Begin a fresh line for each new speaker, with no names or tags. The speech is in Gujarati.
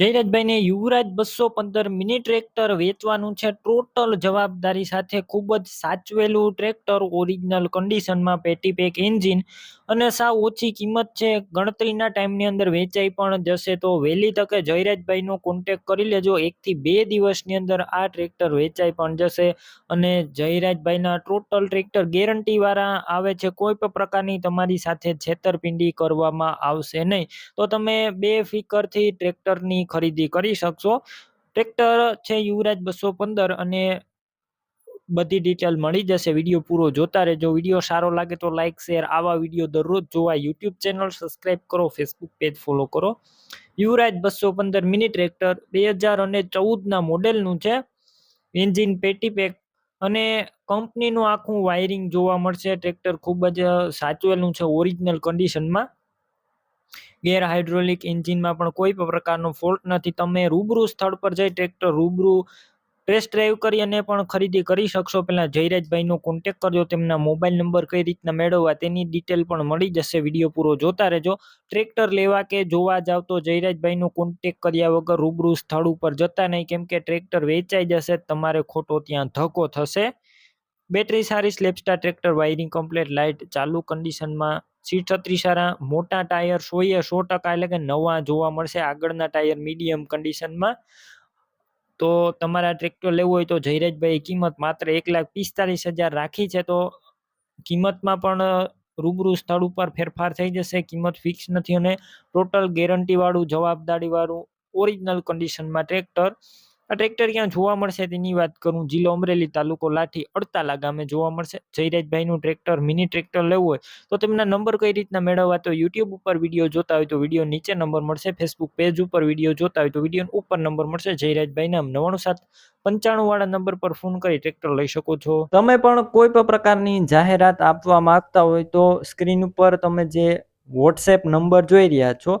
જયરાજભાઈને યુવરાજ બસો પંદર મિની ટ્રેક્ટર વેચવાનું છે. ટોટલ જવાબદારી સાથે ખૂબ જ સાચવેલું ટ્રેક્ટર ઓરિજિનલ કન્ડિશનમાં પેટી પેક એન્જિન અને સાવ ઓછી કિંમત છે. ગણતરીના ટાઈમની અંદર વેચાઈ પણ જશે તો વહેલી તકે જયરાજભાઈનો કોન્ટેક કરી લેજો. એકથી બે દિવસની અંદર આ ટ્રેક્ટર વેચાઈ પણ જશે અને જયરાજભાઈના ટોટલ ટ્રેક્ટર ગેરંટીવાળા આવે છે. કોઈ પણ પ્રકારની તમારી સાથે છેતરપિંડી કરવામાં આવશે નહીં. તો તમે બે ફિકરથી ટ્રેક્ટરની ખરીદી કરી શકશો. ટ્રેક્ટર છે યુવરાજ બસો પંદર અને બધી ડિટેલ મળી જશે. વીડિયો પૂરો જોતા રહેજો. વીડિયો સારો લાગે તો લાઇક શેર આવા વીડિયો દરરોજ જોવા. યુટ્યુબ ચેનલ સબસ્ક્રાઇબ કરો. ફેસબુક પેજ ફોલો કરો. યુવરાજ બસો પંદર મિની ટ્રેક્ટર બે હજાર અને ચૌદના મોડેલનું છે. એન્જિન પેટી પેક અને કંપનીનું આખું વાયરિંગ જોવા મળશે. ટ્રેક્ટર ખૂબ જ સાચવેલું છે ઓરિજિનલ કન્ડિશનમાં ગેર હાઇડ્રોલિક એન્જિનમાં પણ કોઈ પણ પ્રકારનો ફોલ્ટ નથી. તમે રૂબરૂ સ્થળ પર જઈ ટ્રેક્ટર રૂબરૂ ટેસ્ટ ડ્રાઈવ કરી અને પણ ખરીદી કરી શકશો. પહેલાં જયરાજભાઈનો કોન્ટેક કરજો. તેમના મોબાઈલ નંબર કઈ રીતના મેળવવા તેની ડિટેલ પણ મળી જશે. વીડિયો પૂરો જોતા રહેજો. ટ્રેક્ટર લેવા કે જોવા જાવ તો જયરાજભાઈનો કોન્ટેક કર્યા વગર રૂબરૂ સ્થળ ઉપર જતા નહીં. કેમ કે ટ્રેક્ટર વેચાઈ જશે, તમારે ખોટો ત્યાં ધક્કો થશે. બેટરી સારી self starter tractor wiring complete light ચાલુ કન્ડિશનમાં સીટ છત્રી સારા, મોટા ટાયર સોએ સો ટકા એટલે કે નવા જોવા મળશે આગળના ટાયર મીડિયમ કન્ડિશનમાં તો તમારા ટ્રેક્ટર લેવું હોય તો જયરાજભાઈ કિંમત માત્ર એક લાખ પિસ્તાલીસ હજાર રાખી છે તો કિંમતમાં પણ રૂબરૂ સ્થળ ઉપર ફેરફાર થઈ જશે, કિંમત ફિક્સ નથી અને ટોટલ ગેરંટીવાળું જવાબદારીવાળું ઓરિજિનલ કન્ડિશનમાં ટ્રેક્ટર આ ટ્રેક્ટર ક્યાં જોવા મળશે તેની વાત કરું. જિલ્લો અમરેલી તાલુકો લાઠી અડતાલા ગામે જોવા મળશે. જયરાજભાઈનું ટ્રેક્ટર મિની ટ્રેક્ટર લેવું હોય તો તેમના નંબર કઈ રીતના મેળવવા તો યુટ્યુબ ઉપર વીડિયો જોતા હોય તો વીડિયો નીચે નંબર મળશે. ફેસબુક પેજ ઉપર વીડિયો જોતા હોય તો વીડિયો ઉપર નંબર મળશે. જયરાજભાઈના નવાણું સાત પંચાણું વાળા નંબર પર ફોન કરી ટ્રેક્ટર લઈ શકો છો. તમે પણ કોઈ પણ પ્રકારની જાહેરાત આપવા માંગતા હોય તો સ્ક્રીન ઉપર તમે જે વોટ્સએપ નંબર જોઈ રહ્યા છો